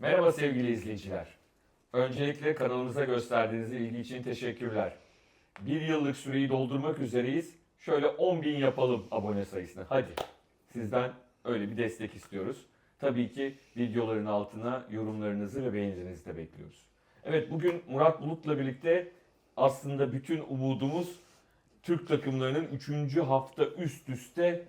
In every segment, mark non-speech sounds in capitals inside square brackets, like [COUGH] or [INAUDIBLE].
Merhaba sevgili izleyiciler. Öncelikle kanalımıza gösterdiğiniz ilgi için teşekkürler. Bir yıllık süreyi doldurmak üzereyiz. Şöyle 10 bin yapalım abone sayısını. Hadi. Sizden öyle bir destek istiyoruz. Tabii ki videoların altına yorumlarınızı ve beğenilerinizi de bekliyoruz. Evet bugün Murat Bulut'la birlikte aslında bütün umudumuz Türk takımlarının 3. hafta üst üste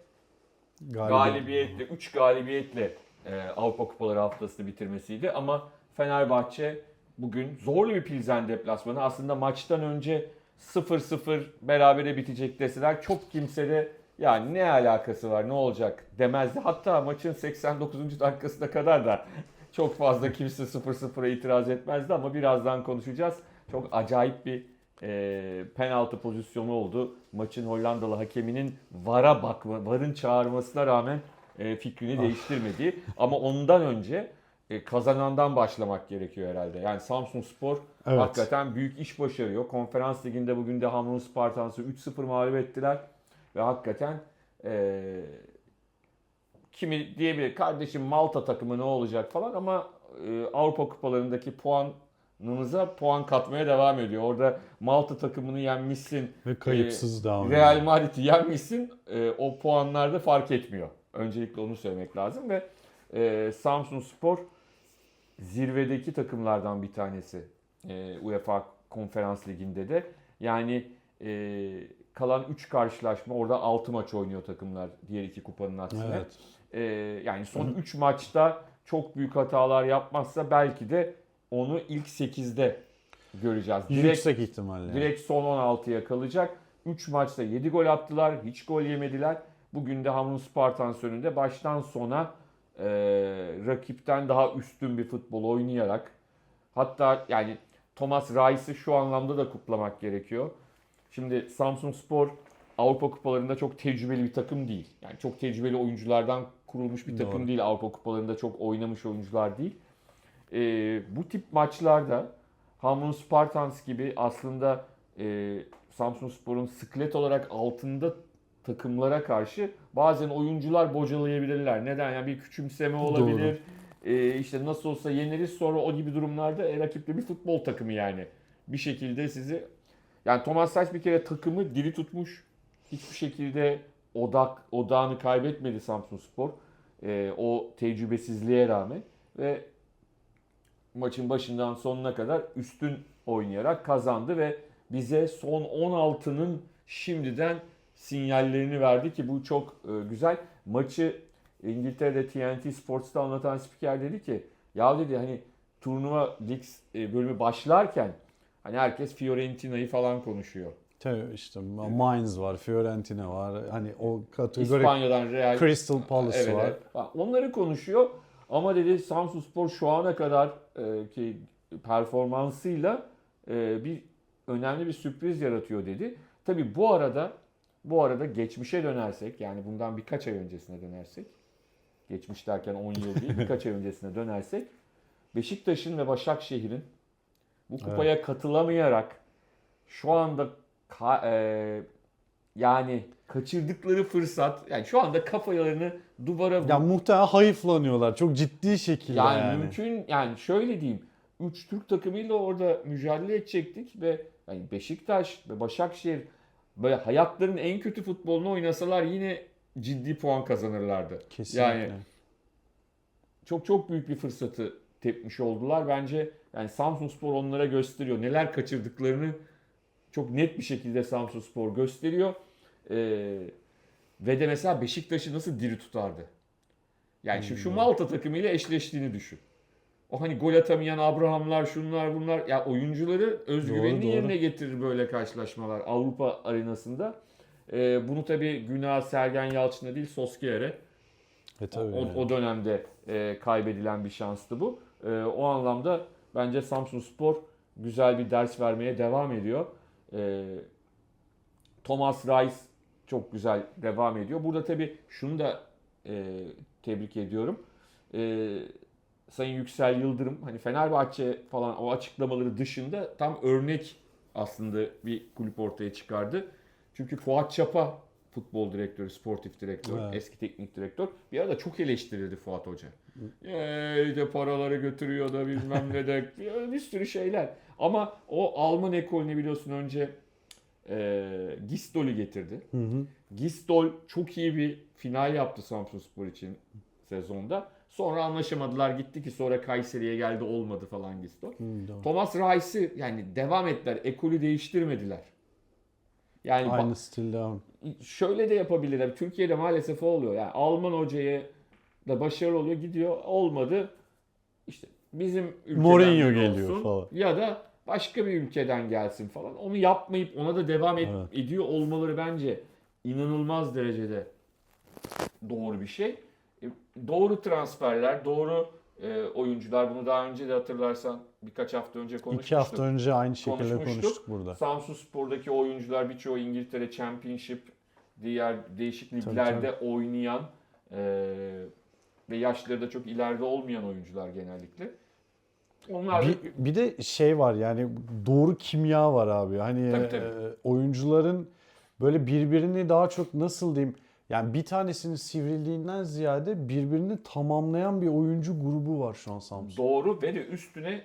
galibiyetle, 3 galibiyetle e, Avrupa Kupaları haftasını bitirmesiydi. Ama Fenerbahçe bugün zorlu bir Pilsen deplasmanı. Aslında maçtan önce 0-0 berabere bitecek deseler çok kimse de yani ne alakası var ne olacak demezdi. Hatta maçın 89. dakikasına kadar da [LAUGHS] çok fazla kimse 0-0'a itiraz etmezdi ama birazdan konuşacağız. Çok acayip bir e, penaltı pozisyonu oldu. Maçın Hollandalı hakeminin VAR'a bakma, VAR'ın çağırmasına rağmen e, fikrini Ah. değiştirmedi. Ama ondan önce e, kazanandan başlamak gerekiyor herhalde. Yani Samsun Spor Evet. hakikaten büyük iş başarıyor. Konferans liginde bugün de Hamrun Spartans'ı 3-0 mağlup ettiler. Ve hakikaten e, kimi diyebilir kardeşim Malta takımı ne olacak falan ama e, Avrupa kupalarındaki puanınıza puan katmaya devam ediyor. Orada Malta takımını yenmişsin. Ve kayıpsız devam ediyor. Real Madrid'i yenmişsin. e, o puanlarda fark etmiyor. Öncelikle onu söylemek lazım ve e, Samsun Spor zirvedeki takımlardan bir tanesi. E, UEFA Konferans Ligi'nde de. Yani e, kalan 3 karşılaşma orada 6 maç oynuyor takımlar diğer iki kupanın aksine. Evet. E, yani son 3 maçta çok büyük hatalar yapmazsa belki de onu ilk 8'de göreceğiz. Direkt Yüksek ihtimalle. Direkt son 16'ya kalacak. 3 maçta 7 gol attılar. Hiç gol yemediler. Bugün de Hamrun Spartans önünde baştan sona e, rakipten daha üstün bir futbol oynayarak hatta yani Thomas Reis'i şu anlamda da kutlamak gerekiyor. Şimdi Samsun Spor Avrupa kupalarında çok tecrübeli bir takım değil. Yani çok tecrübeli oyunculardan kurulmuş bir takım Doğru. değil. Avrupa kupalarında çok oynamış oyuncular değil. E, bu tip maçlarda Hamrun Spartans gibi aslında e, Samsun Spor'un sıklet olarak altında takımlara karşı bazen oyuncular bocalayabilirler. Neden? Yani bir küçümseme olabilir. E, işte nasıl olsa yeneriz sonra o gibi durumlarda e, rakip de bir futbol takımı yani. Bir şekilde sizi yani Thomas Saç bir kere takımı diri tutmuş. Hiçbir şekilde odak odağını kaybetmedi Samsun Spor. E, o tecrübesizliğe rağmen ve maçın başından sonuna kadar üstün oynayarak kazandı ve bize son 16'nın şimdiden sinyallerini verdi ki bu çok e, güzel. Maçı İngiltere'de TNT Sports'ta anlatan spiker dedi ki ya dedi hani turnuva lig e, bölümü başlarken hani herkes Fiorentina'yı falan konuşuyor. Tabii işte Mainz var, Fiorentina var. Hani o kategori İspanya'dan Real Crystal Palace Evet, var. evet. Onları konuşuyor ama dedi Samsun Spor şu ana kadar e, ki performansıyla e, bir önemli bir sürpriz yaratıyor dedi. Tabi bu arada bu arada geçmişe dönersek yani bundan birkaç ay öncesine dönersek geçmiş derken 10 yıl değil [LAUGHS] birkaç ay öncesine dönersek Beşiktaş'ın ve Başakşehir'in bu kupaya katılamayarak şu anda ka- e, yani kaçırdıkları fırsat yani şu anda kafalarını duvara Ya muhtemelen hayıflanıyorlar çok ciddi şekilde yani, yani. mümkün yani şöyle diyeyim 3 Türk takımıyla orada mücadele edecektik ve yani Beşiktaş ve Başakşehir böyle hayatlarının en kötü futbolunu oynasalar yine ciddi puan kazanırlardı. Kesinlikle. Yani çok çok büyük bir fırsatı tepmiş oldular. Bence yani Samsun Spor onlara gösteriyor. Neler kaçırdıklarını çok net bir şekilde Samsun Spor gösteriyor. Ee, ve de mesela Beşiktaş'ı nasıl diri tutardı? Yani şu, şu Hmm. Malta takımıyla eşleştiğini düşün. O hani gol atamayan Abrahamlar, şunlar bunlar. Ya oyuncuları özgüvenini Doğru, doğru. yerine getirir böyle karşılaşmalar Avrupa arenasında. Ee, bunu tabii günah Sergen Yalçın'a değil Soskier'e E tabii o, yani. o dönemde e, kaybedilen bir şanstı bu. E, o anlamda bence Samsun Spor güzel bir ders vermeye devam ediyor. E, Thomas Rice çok güzel devam ediyor. Burada tabii şunu da e, tebrik ediyorum. E, Sayın Yüksel Yıldırım hani Fenerbahçe falan o açıklamaları dışında tam örnek aslında bir kulüp ortaya çıkardı. Çünkü Fuat Çapa futbol direktörü, sportif direktör, Evet. eski teknik direktör. Bir arada çok eleştirildi Fuat Hoca. Ee, de paraları götürüyor da bilmem ne de [LAUGHS] bir sürü şeyler. Ama o Alman ekolünü biliyorsun önce e, Gistol'ü getirdi. Hı hı. Gistol çok iyi bir final yaptı Samsunspor için sezonda. Sonra anlaşamadılar gitti ki sonra Kayseri'ye geldi olmadı falan. Hı, doğru. Thomas Reis'i yani devam ettiler. Ekolü değiştirmediler. Yani Aynı stil devam. şöyle de yapabilirler. Türkiye'de maalesef oluyor. Yani Alman hocaya da başarılı oluyor. Gidiyor olmadı. İşte bizim ülkeden Mourinho biri geliyor olsun falan. Ya da başka bir ülkeden gelsin falan. Onu yapmayıp ona da devam et- Evet. ediyor olmaları bence inanılmaz derecede doğru bir şey. E, Doğru transferler, doğru e, oyuncular. Bunu daha önce de hatırlarsan birkaç hafta önce konuşmuştuk. İki hafta önce aynı şekilde konuştuk burada. Samsun Spor'daki oyuncular birçoğu İngiltere Championship, diğer değişik liglerde oynayan e, ve yaşları da çok ileride olmayan oyuncular genellikle. Onlar Bir, bir de şey var yani doğru kimya var abi. Hani Tabii, tabii. e, oyuncuların böyle birbirini daha çok nasıl diyeyim yani bir tanesinin sivrildiğinden ziyade birbirini tamamlayan bir oyuncu grubu var şu an Samsun. doğru ve de üstüne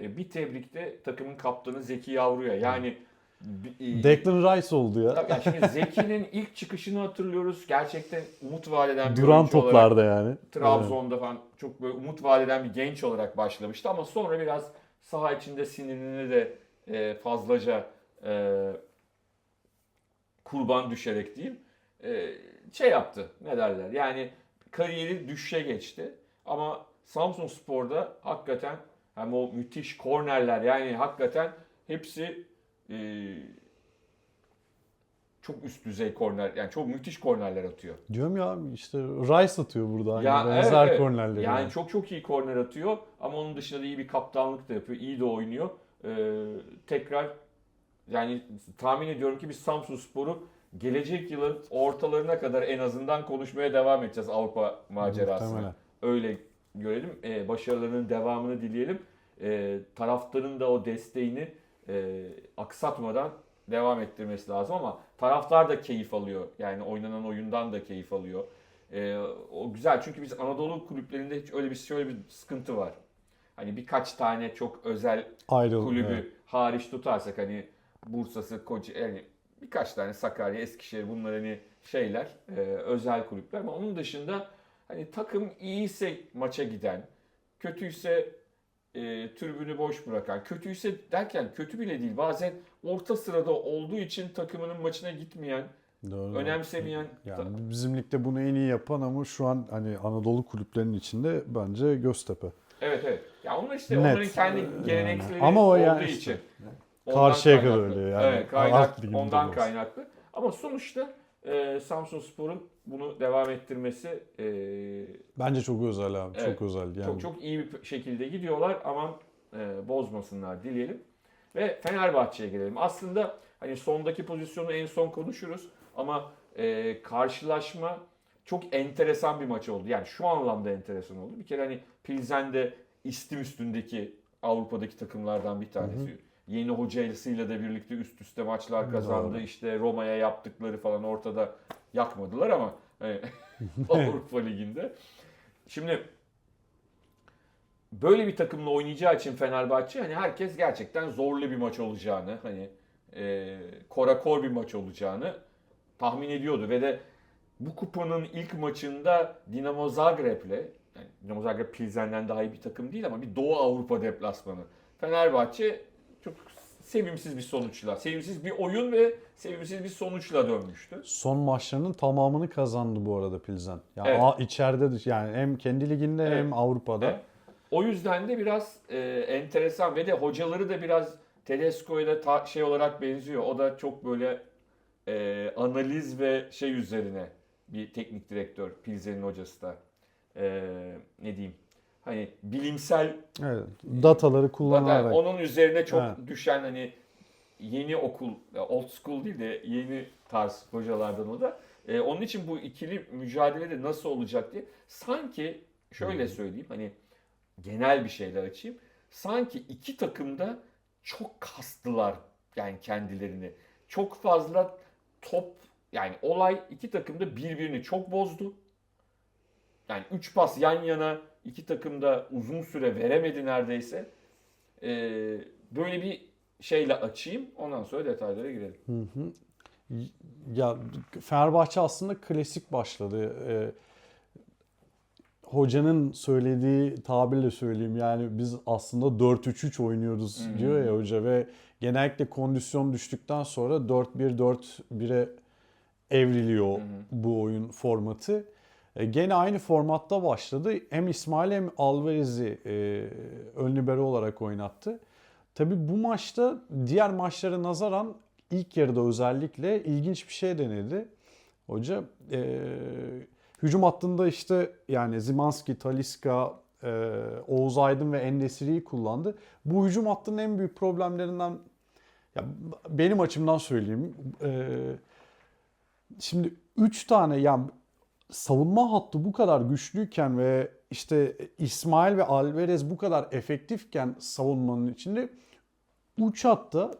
e, bir tebrikte takımın kaptanı Zeki Yavru'ya. Yani e, Declan Rice oldu ya. Tabii yani şimdi Zeki'nin ilk çıkışını hatırlıyoruz. Gerçekten umut vadeden bir Duran oyuncu olarak toplarda yani. Trabzon'da falan çok böyle umut vadeden bir genç olarak başlamıştı ama sonra biraz saha içinde sinirini de e, fazlaca kurban düşerek diyeyim şey yaptı ne derler yani kariyeri düşüşe geçti ama Samsun Spor'da hakikaten hem o müthiş kornerler yani hakikaten hepsi e, çok üst düzey korner yani çok müthiş kornerler atıyor. Diyorum ya işte Rice atıyor burada. Hani Ya, benzer evet, evet. kornerleri. Yani çok çok iyi korner atıyor ama onun dışında da iyi bir kaptanlık da yapıyor. iyi de oynuyor. Ee, tekrar yani tahmin ediyorum ki biz Samsun Spor'u gelecek yılın ortalarına kadar en azından konuşmaya devam edeceğiz Avrupa macerasını. Muhtemelen. Öyle görelim. Ee, başarılarının devamını dileyelim. Ee, taraftarın da o desteğini e, aksatmadan devam ettirmesi lazım ama taraftar da keyif alıyor. Yani oynanan oyundan da keyif alıyor. Ee, o güzel çünkü biz Anadolu kulüplerinde hiç öyle bir şöyle bir sıkıntı var. Hani birkaç tane çok özel Ayrıl. kulübü evet. hariç tutarsak hani Bursa'sı, Koca yani birkaç tane Sakarya, Eskişehir bunlar hani şeyler, e, özel kulüpler ama onun dışında hani takım iyiyse maça giden, kötüyse e, tribünü boş bırakan, kötüyse derken kötü bile değil bazen orta sırada olduğu için takımının maçına gitmeyen, Doğru. önemsemeyen Yani bizim ligde bunu en iyi yapan ama şu an hani Anadolu kulüplerinin içinde bence Göztepe. Evet evet. Ya onlar işte Net. onların kendi Yani. gelenekleri Ama o olduğu yani için. işte. Ondan Karşıyaka da kaynaklı. öyle yani. Evet, kaynak, Alt ondan kaynaklı. Ama sonuçta e, Samsun Spor'un bunu devam ettirmesi e, Bence çok özel abi. Evet. Çok özel. Yani çok çok iyi bir şekilde gidiyorlar. Aman e, bozmasınlar dileyelim. Ve Fenerbahçe'ye gelelim. Aslında hani sondaki pozisyonu en son konuşuruz ama e, karşılaşma çok enteresan bir maç oldu. Yani şu anlamda enteresan oldu. Bir kere hani Pilsen'de istim üstündeki Avrupa'daki takımlardan bir tanesi. Yeni hocasıyla da birlikte üst üste maçlar kazandı. Doğru. İşte Roma'ya yaptıkları falan ortada yakmadılar ama hani [LAUGHS] Avrupa Ligi'nde. Şimdi böyle bir takımla oynayacağı için Fenerbahçe hani herkes gerçekten zorlu bir maç olacağını hani e, korakor bir maç olacağını tahmin ediyordu ve de bu kupanın ilk maçında Dinamo Zagreb'le yani Dinamo Zagreb Pilsen'den daha iyi bir takım değil ama bir Doğu Avrupa deplasmanı. Fenerbahçe çok sevimsiz bir sonuçla, sevimsiz bir oyun ve sevimsiz bir sonuçla dönmüştü. son maçlarının tamamını kazandı bu arada Pilsen. Yani Evet. a- içeride de yani hem kendi liginde Evet. hem Avrupa'da. Evet. O yüzden de biraz e, enteresan ve de hocaları da biraz Tedesco'ya da ta- şey olarak benziyor. O da çok böyle e, analiz ve şey üzerine bir teknik direktör Pilsen'in hocası da. E, ne diyeyim? Hani bilimsel Evet. Dataları kullanarak. Zaten onun üzerine çok Evet. düşen hani yeni okul, old school değil de yeni tarz hocalardan o da. Ee, onun için bu ikili mücadele de nasıl olacak diye sanki şöyle söyleyeyim hani genel bir şeyler açayım. Sanki iki takımda çok kastılar yani kendilerini. Çok fazla top yani olay iki takımda birbirini çok bozdu. Yani 3 pas yan yana İki takım da uzun süre veremedi neredeyse. Ee, böyle bir şeyle açayım. Ondan sonra detaylara girelim. Hı hı. Ya Fenerbahçe aslında klasik başladı. Ee, hocanın söylediği tabirle söyleyeyim yani biz aslında 4-3-3 oynuyoruz Hmm. diyor ya hoca ve genellikle kondisyon düştükten sonra 4-1-4-1'e evriliyor hı. bu oyun formatı. E, gene aynı formatta başladı. Hem İsmail hem Alvarez'i e, ön libero olarak oynattı. Tabii bu maçta diğer maçlara nazaran ilk yarıda özellikle ilginç bir şey denedi. Hoca e, hücum hattında işte yani Zimanski, Taliska, e, Oğuz Aydın ve Endesiri'yi kullandı. Bu hücum hattının en büyük problemlerinden ya benim açımdan söyleyeyim. E, şimdi 3 tane yani savunma hattı bu kadar güçlüyken ve işte İsmail ve Alvarez bu kadar efektifken savunmanın içinde uç hatta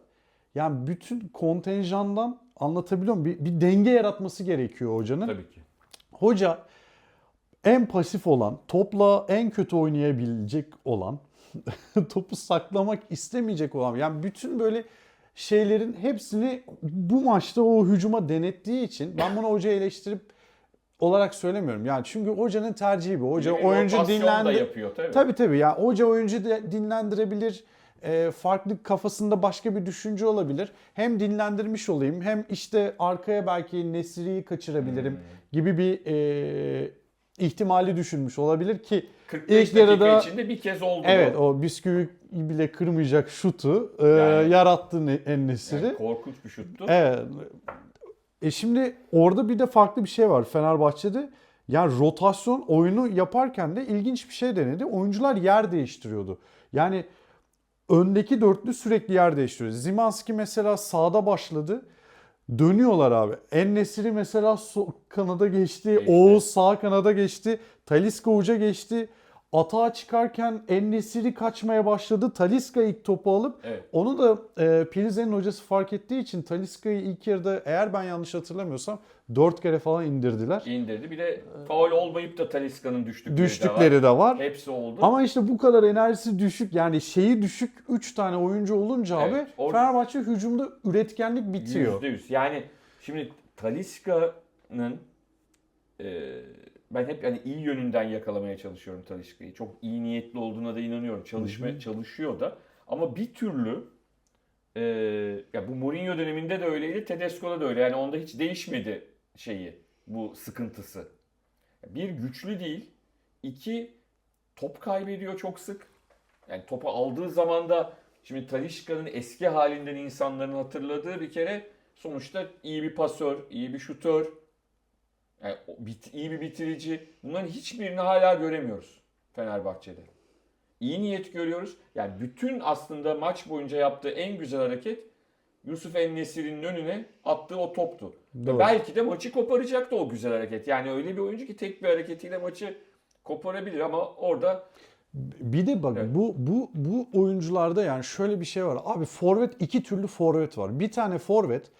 yani bütün kontenjandan anlatabiliyor muyum? Bir, bir denge yaratması gerekiyor hocanın. Tabii ki. Hoca en pasif olan, topla en kötü oynayabilecek olan, [LAUGHS] topu saklamak istemeyecek olan yani bütün böyle şeylerin hepsini bu maçta o hücuma denettiği için ben bunu hoca eleştirip olarak söylemiyorum. Yani çünkü hocanın tercihi bu. Hoca Bir oyuncu rotasyon da dinlendi. yapıyor tabii. Tabii tabii ya hoca oyuncu de dinlendirebilir. E, farklı kafasında başka bir düşünce olabilir. Hem dinlendirmiş olayım hem işte arkaya belki Nesri'yi kaçırabilirim Hmm. gibi bir e, ihtimali düşünmüş olabilir ki 45 İlk yarıda- içinde bir kez oldu evet bu. o bisküvi bile kırmayacak şutu e, Yani- yarattı Ne- En-Nesyri. Yani korkunç bir şuttu. Evet. E şimdi orada bir de farklı bir şey var Fenerbahçe'de. Yani rotasyon oyunu yaparken de ilginç bir şey denedi. Oyuncular yer değiştiriyordu. Yani öndeki dörtlü sürekli yer değiştiriyor. Zimanski mesela sağda başladı. Dönüyorlar abi. En-Nesyri mesela so- kanada geçti. Geçti. Oğuz sağ kanada geçti. Taliska uca geçti. Atağa çıkarken En-Nesyri kaçmaya başladı. Taliska ilk topu alıp Evet. onu da e, Pilize'nin hocası fark ettiği için Taliska'yı ilk yarıda eğer ben yanlış hatırlamıyorsam 4 kere falan indirdiler. indirdi. Bir de faul olmayıp da Taliska'nın düştükleri, de Düştükleri var. de var. Hepsi oldu. Ama işte bu kadar enerjisi düşük yani şeyi düşük 3 tane oyuncu olunca Evet, abi or- Fenerbahçe hücumda üretkenlik bitiyor. %100. Yani şimdi Taliska'nın e, ben hep yani iyi yönünden yakalamaya çalışıyorum Taliska'yı. Çok iyi niyetli olduğuna da inanıyorum. Çalışma çalışıyor da. Ama bir türlü e, ya bu Mourinho döneminde de öyleydi, Tedesco'da da öyle. Yani onda hiç değişmedi şeyi, bu sıkıntısı. Bir güçlü değil, iki top kaybediyor çok sık. Yani topu aldığı zaman da şimdi Talişka'nın eski halinden insanların hatırladığı bir kere sonuçta iyi bir pasör, iyi bir şutör, yani bit- iyi bir bitirici. Bunların hiçbirini hala göremiyoruz Fenerbahçe'de. İyi niyet görüyoruz. Yani bütün aslında maç boyunca yaptığı en güzel hareket Yusuf En-Nesyri'nin önüne attığı o toptu. Ve Doğru. belki de maçı koparacaktı o güzel hareket. Yani öyle bir oyuncu ki tek bir hareketiyle maçı koparabilir ama orada Bir de bak Evet. bu bu bu oyuncularda yani şöyle bir şey var. Abi forvet iki türlü forvet var. Bir tane forvet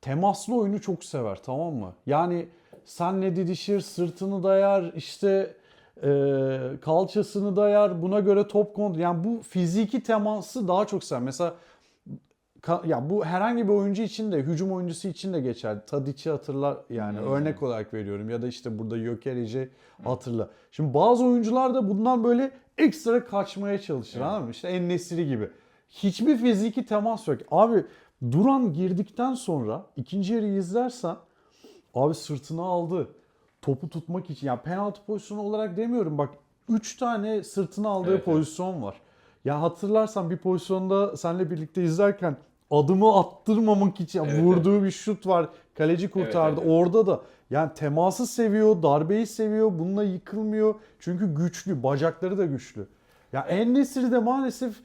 temaslı oyunu çok sever tamam mı? Yani senle didişir, sırtını dayar, işte e, kalçasını dayar, buna göre top kontrol. Yani bu fiziki teması daha çok sever. Mesela ya bu herhangi bir oyuncu için de hücum oyuncusu için de geçer. Tadic'i hatırlar yani Hmm. örnek olarak veriyorum ya da işte burada Gökeric'i hatırla. Şimdi bazı oyuncular da bundan böyle ekstra kaçmaya çalışır Evet. anladın mı? İşte En-Nesyri gibi. Hiçbir fiziki temas yok. Abi Duran girdikten sonra ikinci yarıyı izlersen abi sırtını aldı. Topu tutmak için. Yani penaltı pozisyonu olarak demiyorum. Bak 3 tane sırtına aldığı Evet, evet. pozisyon var. Ya hatırlarsan bir pozisyonda seninle birlikte izlerken adımı attırmamak için Evet, vurduğu bir şut var. Kaleci kurtardı. Evet, evet. Orada da yani teması seviyor, darbeyi seviyor. Bununla yıkılmıyor. Çünkü güçlü, bacakları da güçlü. Ya En-Nesyri de maalesef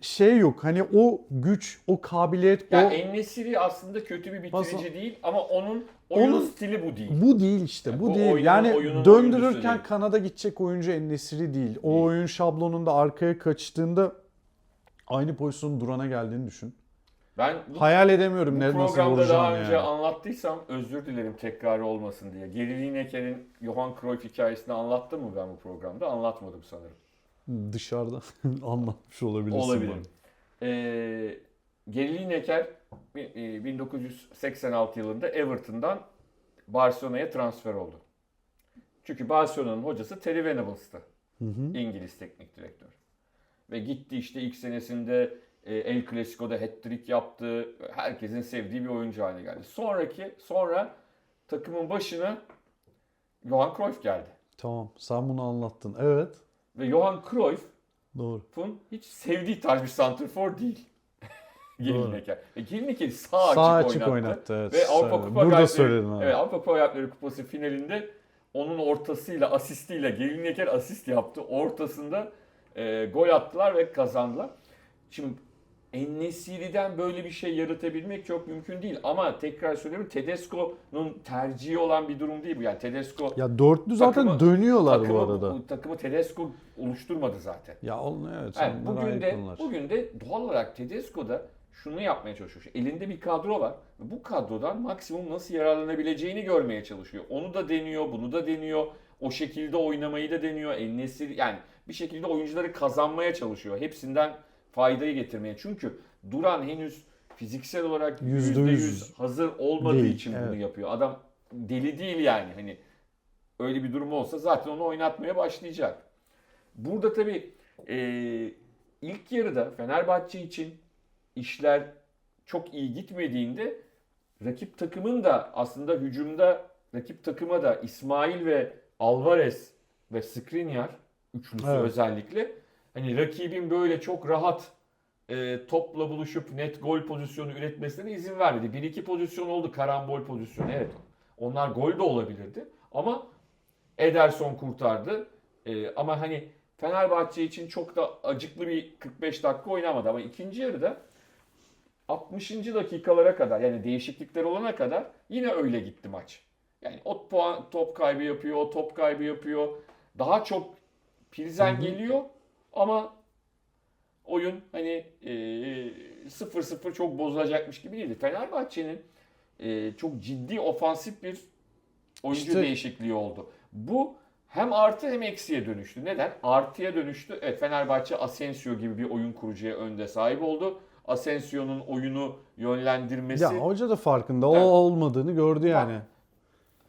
şey yok. Hani o güç, o kabiliyet, ya o En-Nesyri aslında kötü bir bitirici Nasıl? değil ama onun oyun Onun- stili bu değil. Bu değil işte. Yani bu, bu değil. oyunun- yani oyunun döndürürken değil. kanada gidecek oyuncu En-Nesyri değil. O Değil. oyun şablonunda arkaya kaçtığında aynı pozisyonun durana geldiğini düşün. Ben bu, Hayal edemiyorum bu ne nasıl programda daha önce yani. anlattıysam özür dilerim tekrar olmasın diye. Geri Lineker'in Johan Cruyff hikayesini anlattım mı ben bu programda? Anlatmadım sanırım. Dışarıda [LAUGHS] anlatmış olabilirsin. Olabilir. Ee, Geri Lineker e, 1986 yılında Everton'dan Barcelona'ya transfer oldu. Çünkü Barcelona'nın hocası Terry Venables'tı. Hı hı. İngiliz teknik direktör. Ve gitti işte ilk senesinde e, El Clasico'da hat-trick yaptı. Herkesin sevdiği bir oyuncu haline geldi. Sonraki sonra takımın başına Johan Cruyff geldi. Tamam sen bunu anlattın. Evet. Ve Johan Cruyff'un Doğru. hiç sevdiği tarz bir santrfor değil. [LAUGHS] Doğru. Gelineker. Ve Gelineker'i sağ, Sağ açık, açık oynattı. oynattı. Evet. Ve Avrupa. Kupa Burada Galipleri- söyledim abi. Evet, Avrupa Kupa Galipleri Kupası finalinde onun ortasıyla, asistiyle Gelineker asist yaptı. Ortasında e, gol attılar ve kazandılar. Şimdi Ennesiri'den böyle bir şey yaratabilmek çok mümkün değil. Ama tekrar söylüyorum Tedesco'nun tercihi olan bir durum değil bu. Yani Tedesco Ya dörtlü zaten Takımı- dönüyorlar takımı, bu arada. takımı Tedesco oluşturmadı zaten. Ya onun evet. Yani onlar bugün ayrı de konular. bugün de doğal olarak Tedesco da şunu yapmaya çalışıyor. Elinde bir kadro var. Bu kadrodan maksimum nasıl yararlanabileceğini görmeye çalışıyor. Onu da deniyor, bunu da deniyor. O şekilde oynamayı da deniyor. Ennesir yani bir şekilde oyuncuları kazanmaya çalışıyor. Hepsinden faydayı getirmeye. Çünkü Duran henüz fiziksel olarak Yüzde 100 yüz hazır olmadığı değil, için evet. bunu yapıyor. Adam deli değil yani. Hani öyle bir durum olsa zaten onu oynatmaya başlayacak. Burada tabii e, ilk yarıda Fenerbahçe için işler çok iyi gitmediğinde rakip takımın da aslında hücumda rakip takıma da İsmail ve Alvarez ve Skriniar üçlüsü Evet. özellikle hani rakibin böyle çok rahat e, topla buluşup net gol pozisyonu üretmesine izin vermedi. Bir iki pozisyon oldu karambol pozisyonu evet. Onlar gol de olabilirdi ama Ederson kurtardı. E, ama hani Fenerbahçe için çok da acıklı bir 45 dakika oynamadı ama ikinci yarıda 60. dakikalara kadar yani değişiklikler olana kadar yine öyle gitti maç. Yani o puan top kaybı yapıyor, o top kaybı yapıyor. Daha çok Pilsen geliyor ama oyun hani e, 0-0 çok bozulacakmış gibi değildi. Fenerbahçe'nin e, çok ciddi ofansif bir oyuncu İşte- değişikliği oldu. Bu hem artı hem eksiye dönüştü. Neden? Artıya dönüştü. Evet Fenerbahçe Asensio gibi bir oyun kurucuya önde sahip oldu. Asensio'nun oyunu yönlendirmesi. Ya hoca da farkında. Evet. O olmadığını gördü yani.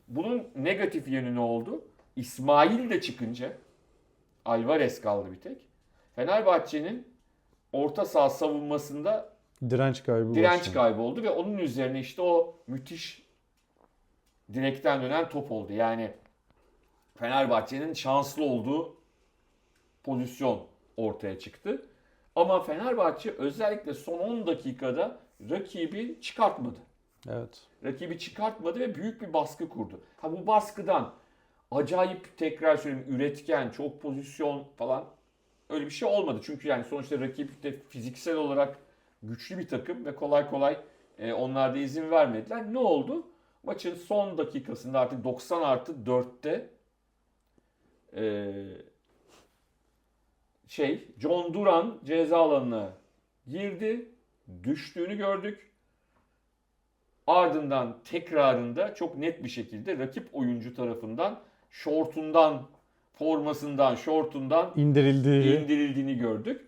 Bunun negatif yönü ne oldu? İsmail de çıkınca Alvarez kaldı bir tek. Fenerbahçe'nin orta saha savunmasında Direnç kaybı direnç başladı. kaybı oldu ve onun üzerine işte o müthiş direkten dönen top oldu. Yani Fenerbahçe'nin şanslı olduğu pozisyon ortaya çıktı. Ama Fenerbahçe özellikle son 10 dakikada rakibi çıkartmadı. Evet. Rakibi çıkartmadı ve büyük bir baskı kurdu. Ha bu baskıdan acayip tekrar söyleyeyim üretken, çok pozisyon falan öyle bir şey olmadı. Çünkü yani sonuçta rakip de fiziksel olarak güçlü bir takım ve kolay kolay e, onlar da izin vermediler. Ne oldu? Maçın son dakikasında artık 90 artı 4'te e, şey John Duran ceza alanına girdi. Düştüğünü gördük. Ardından tekrarında çok net bir şekilde rakip oyuncu tarafından şortundan, formasından, şortundan İndirildiği. indirildiğini gördük.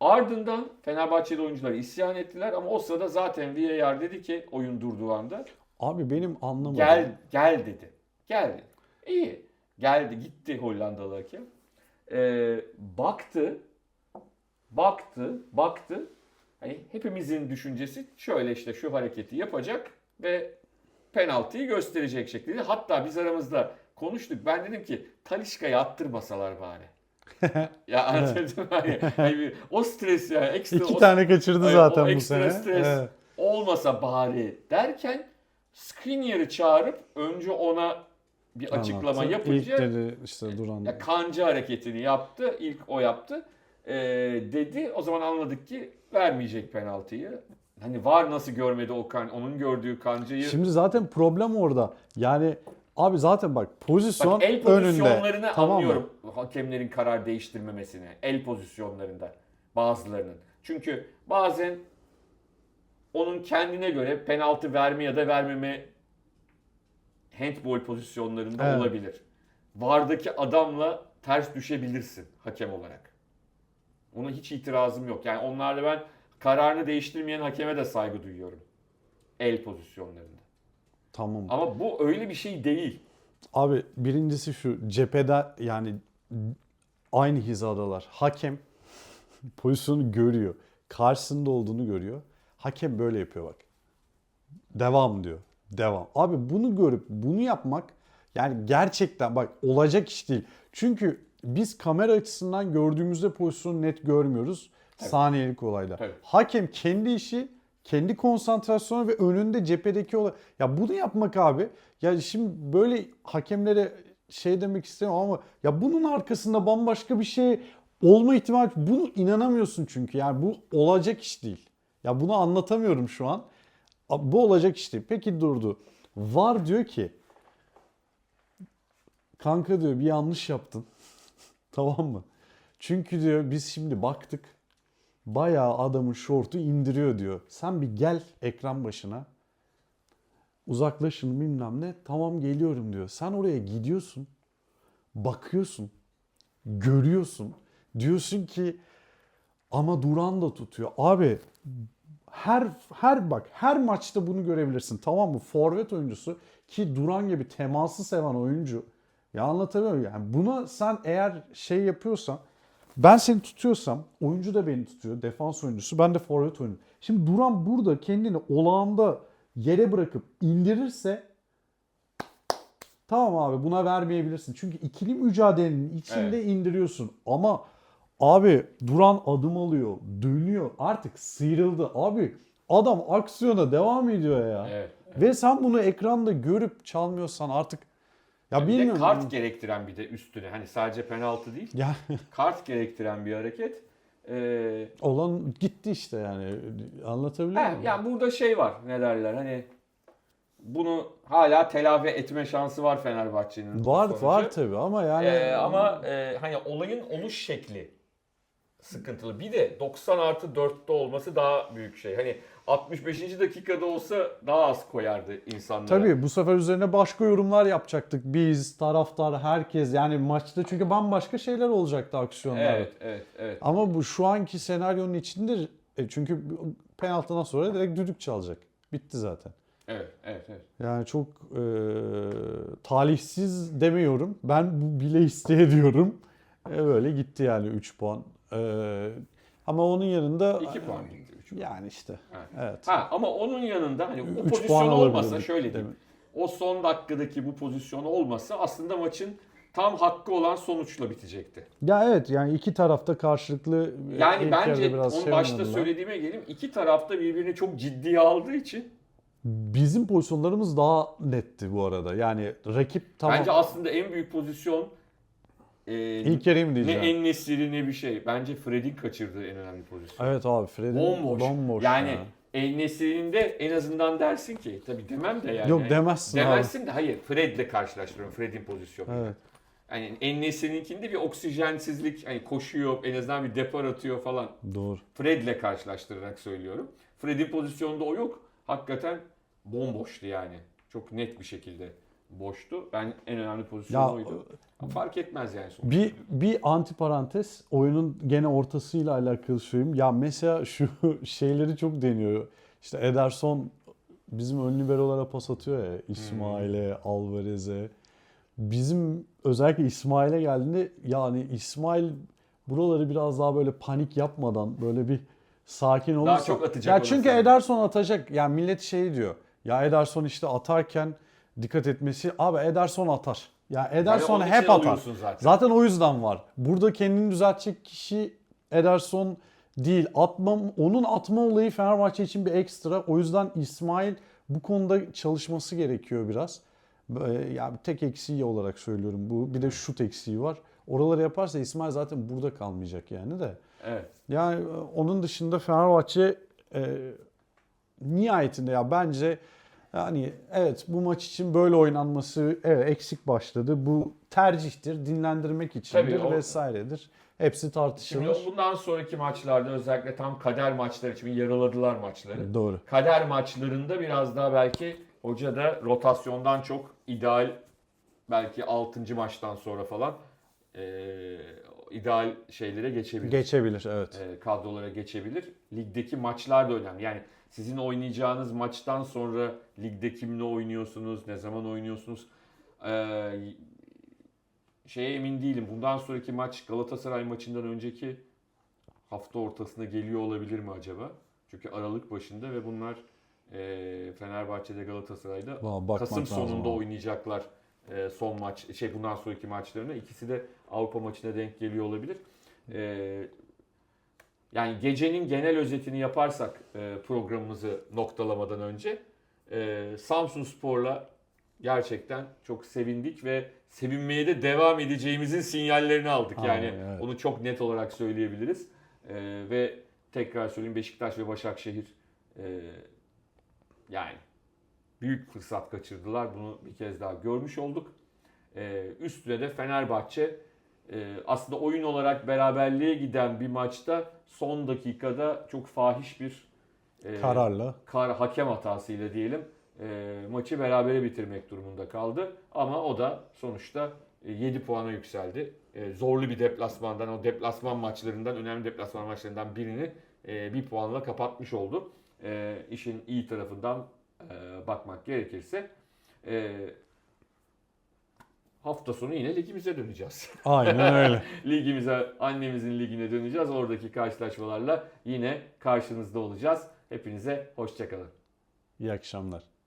Ardından Fenerbahçeli oyuncular isyan ettiler ama o sırada zaten VAR dedi ki oyun durduğu anda Abi benim anlamadım. gel gel dedi. Gel dedi. İyi. Geldi gitti Hollandalı hakem. Ee, baktı baktı baktı hani hepimizin düşüncesi şöyle işte şu hareketi yapacak ve penaltıyı gösterecek şekilde. Hatta biz aramızda konuştuk. Ben dedim ki Talişka'yı attırmasalar bari. [LAUGHS] ya [LAUGHS] mı? Hani, hani o stres yani ekstra İki o- tane kaçırdı Ay, zaten o bu ekstra sene. stres. Evet. olmasa bari derken Skriniar'ı çağırıp önce ona bir açıklama Anlattı. yapınca İlk dedi işte Duran. ya kanca hareketini yaptı. İlk o yaptı. Ee, dedi. O zaman anladık ki vermeyecek penaltıyı. Hani var nasıl görmedi o kan onun gördüğü kancayı. Şimdi zaten problem orada. Yani abi zaten bak pozisyon Bak el önünde. pozisyonlarını Tamam mı? anlıyorum hakemlerin karar değiştirmemesini. El pozisyonlarında bazılarının. Çünkü bazen onun kendine göre penaltı verme ya da vermeme handball pozisyonlarında Evet. olabilir. Vardaki adamla ters düşebilirsin hakem olarak. Ona hiç itirazım yok. Yani onlarla ben kararını değiştirmeyen hakeme de saygı duyuyorum. El pozisyonlarında. Tamam. Ama bu öyle bir şey değil. Abi birincisi şu cephede yani aynı hizadalar. Hakem pozisyonu görüyor. Karşısında olduğunu görüyor. Hakem böyle yapıyor bak. Devam diyor. Devam. Abi bunu görüp bunu yapmak yani gerçekten bak olacak iş değil. Çünkü biz kamera açısından gördüğümüzde pozisyonu net görmüyoruz. Saniyelik olaylar. Tabii. Hakem kendi işi, kendi konsantrasyonu ve önünde cephedeki olay. Ya bunu yapmak abi. Ya şimdi böyle hakemlere şey demek istemiyorum ama ya bunun arkasında bambaşka bir şey olma ihtimali bunu inanamıyorsun çünkü. Yani bu olacak iş değil. Ya bunu anlatamıyorum şu an. Bu olacak iş değil. Peki durdu. Var diyor ki kanka diyor bir yanlış yaptın. [LAUGHS] tamam mı? Çünkü diyor biz şimdi baktık bayağı adamın şortu indiriyor diyor. Sen bir gel ekran başına. Uzaklaşın bilmem ne. Tamam geliyorum diyor. Sen oraya gidiyorsun. Bakıyorsun. Görüyorsun. Diyorsun ki ama Duran da tutuyor. Abi her her bak her maçta bunu görebilirsin. Tamam mı? Forvet oyuncusu ki Duran gibi teması seven oyuncu. Ya anlatabiliyor muyum? Yani buna sen eğer şey yapıyorsan ben seni tutuyorsam oyuncu da beni tutuyor. Defans oyuncusu. Ben de forvet oyuncu. Şimdi Duran burada kendini olağanda yere bırakıp indirirse tamam abi buna vermeyebilirsin. Çünkü ikili mücadelenin içinde Evet. indiriyorsun. Ama abi Duran adım alıyor. Dönüyor. Artık sıyrıldı. Abi adam aksiyona devam ediyor ya. Evet. Ve sen bunu ekranda görüp çalmıyorsan artık ya bir de bilmiyorum. kart gerektiren bir de üstüne. Hani sadece penaltı değil. Ya Kart gerektiren bir hareket. Ee, olan gitti işte yani. Anlatabiliyor he, muyum? yani burada şey var ne derler hani bunu hala telafi etme şansı var Fenerbahçe'nin. bu Var sonucu. var tabii ama yani Ee, ama e, hani olayın oluş şekli sıkıntılı. Bir de 90 artı 4'te olması daha büyük şey. Hani 65. dakikada olsa daha az koyardı insanlara. tabii bu sefer üzerine başka yorumlar yapacaktık. Biz, taraftar, herkes yani maçta çünkü bambaşka şeyler olacaktı aksiyonlar. Evet, evet, evet. Ama bu şu anki senaryonun içinde e, çünkü penaltıdan sonra direkt düdük çalacak. Bitti zaten. Evet, evet, evet. Yani çok e, talihsiz demiyorum. Ben bu bile isteye diyorum. E, böyle gitti yani 3 puan. E, ama onun yanında 2 puan gitti. Puan. yani işte. Evet. Evet. Ha ama onun yanında hani o 3 pozisyon olmasa şöyle diyeyim. O son dakikadaki bu pozisyon olmasa aslında maçın tam hakkı olan sonuçla bitecekti. Ya evet yani iki tarafta karşılıklı e, Yani bence biraz onu şey başta söylediğime geleyim. iki tarafta birbirini çok ciddiye aldığı için Bizim pozisyonlarımız daha netti bu arada. Yani rakip tamam. bence aslında en büyük pozisyon e, ilk yarıyı mı ne diyeceğim? en nesiri ne bir şey. Bence Fred'in kaçırdığı en önemli pozisyon. Evet abi Fred'in Bomboş. bomboş yani ya. en nesirinde en azından dersin ki tabii demem de yani. Yok demezsin abi. Demezsin de hayır Fred'le karşılaştırıyorum Fred'in pozisyonu. Evet. Yani Ennesiri'ninkinde bir oksijensizlik hani koşuyor en azından bir depar atıyor falan. Doğru. Fred'le karşılaştırarak söylüyorum. Fred'in pozisyonunda o yok. Hakikaten bomboştu yani. Çok net bir şekilde boştu. Ben en önemli pozisyon Ya oydu. Ama fark etmez yani sonuçta. Bir bir anti parantez oyunun gene ortasıyla alakalı söyleyeyim. Ya mesela şu [LAUGHS] şeyleri çok deniyor. İşte Ederson bizim ön liberolara pas atıyor ya. İsmail'e, Alvarez'e. Bizim özellikle İsmail'e geldiğinde yani İsmail buraları biraz daha böyle panik yapmadan böyle bir sakin olursa. çok atacak Ya çünkü Ederson atacak. Yani millet şey diyor. Ya Ederson işte atarken dikkat etmesi. Abi Ederson atar. Ya Ederson için hep atar. zaten. Zaten o yüzden var. Burada kendini düzeltecek kişi Ederson değil. Atmam, onun atma olayı Fenerbahçe için bir ekstra. O yüzden İsmail bu konuda çalışması gerekiyor biraz. Böyle, ya tek eksiği olarak söylüyorum bu. Bir de şut eksiği var. Oraları yaparsa İsmail zaten burada kalmayacak yani de. Evet. Yani e, onun dışında Fenerbahçe e, nihayetinde ya bence yani evet bu maç için böyle oynanması evet eksik başladı. Bu tercihtir, dinlendirmek içindir Tabii o- vesairedir. Hepsi Şimdi tartışılır. bundan sonraki maçlarda özellikle tam kader maçları için yaraladılar maçları. Doğru. Kader maçlarında biraz daha belki hoca da rotasyondan çok ideal belki 6. maçtan sonra falan eee, ideal şeylere geçebilir. Geçebilir evet. e, kadrolara geçebilir. Ligdeki maçlar da önemli. Yani sizin oynayacağınız maçtan sonra ligde kimle oynuyorsunuz, ne zaman oynuyorsunuz e, şeye emin değilim. Bundan sonraki maç Galatasaray maçından önceki hafta ortasına geliyor olabilir mi acaba? Çünkü Aralık başında ve bunlar e, Fenerbahçe'de Galatasaray'da Kasım sonunda oynayacaklar e, son maç şey bundan sonraki maçlarını. İkisi de Avrupa maçına denk geliyor olabilir. E, yani gecenin genel özetini yaparsak e, programımızı noktalamadan önce e, Samsun Spor'la gerçekten çok sevindik ve sevinmeye de devam edeceğimizin sinyallerini aldık. Yani Aynen, evet. onu çok net olarak söyleyebiliriz. E, ve tekrar söyleyeyim Beşiktaş ve Başakşehir e, yani büyük fırsat kaçırdılar. Bunu bir kez daha görmüş olduk. Ee, üstüne de Fenerbahçe e, aslında oyun olarak beraberliğe giden bir maçta son dakikada çok fahiş bir e, Kararla. kar, hakem hatasıyla diyelim e, maçı berabere bitirmek durumunda kaldı. Ama o da sonuçta e, 7 puana yükseldi. E, zorlu bir deplasmandan, o deplasman maçlarından, önemli deplasman maçlarından birini e, bir puanla kapatmış oldu. E, işin iyi tarafından e, bakmak gerekirse. E, hafta sonu yine ligimize döneceğiz. Aynen öyle. [LAUGHS] ligimize, annemizin ligine döneceğiz. Oradaki karşılaşmalarla yine karşınızda olacağız. Hepinize hoşçakalın. İyi akşamlar.